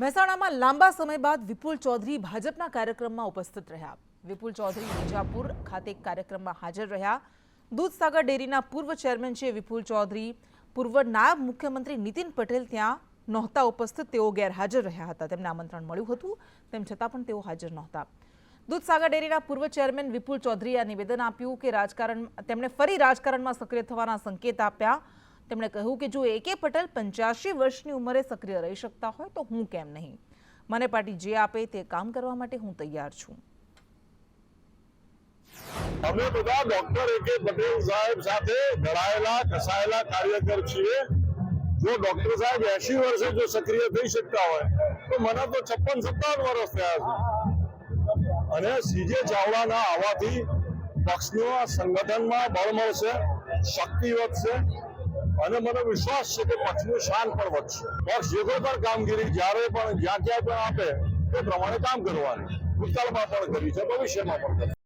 મહેસાણામાં લાંબા સમય બાદ વિપુલ ચૌધરી ભાજપના કાર્યક્રમમાં ઉપસ્થિત રહ્યા. વિપુલ ચૌધરી વિજાપુર ખાતે કાર્યક્રમમાં હાજર રહ્યા. દૂધસાગર ડેરીના પૂર્વ ચેરમેન છે વિપુલ ચૌધરી. પૂર્વ નાયબ મુખ્યમંત્રી નીતિન પટેલ ત્યાં નહોતા ઉપસ્થિત, તેઓ ગેરહાજર રહ્યા હતા. તેમને આમંત્રણ મળ્યું હતું, તેમ છતાં પણ તેઓ હાજર નહોતા. દૂધસાગર ડેરીના પૂર્વ ચેરમેન વિપુલ ચૌધરીએ નિવેદન આપ્યું કે રાજકારણ, તેમણે ફરી રાજકારણમાં સક્રિય થવાના સંકેત આપ્યા. તેમણે કહ્યું કે જો એ કે પટેલ પંચ્યાસી વર્ષની ઉંમરે સક્રિય રહી શકતા હોય તો હું કેમ નહીં? મને પાર્ટી જે આપે તે કામ કરવા માટે હું તૈયાર છું. અમે બધા ડોક્ટર એ કે પટેલ સાહેબ સાથે ઘડાયેલા, કસાયેલા કાર્યકર છીએ. જો ડોક્ટર સાહેબ એસી વર્ષે જો સક્રિય થઈ શકતા હોય, તો મને તો છપ્પન, સત્તાવન વર્ષ થયા છે. અને સીજે ચાવડાના આવવાથી પક્ષનો સંગઠનમાં બળ મળશે, શક્તિ વધશે. અને મને વિશ્વાસ છે કે પક્ષનું શાન પણ વધશે. પક્ષ જે કોઈ પણ કામગીરી જ્યારે પણ જ્યાં ક્યાં પણ આપે, તે પ્રમાણે કામ કરવાનું. ભૂતકાળમાં પણ કરી છે, ભવિષ્યમાં પણ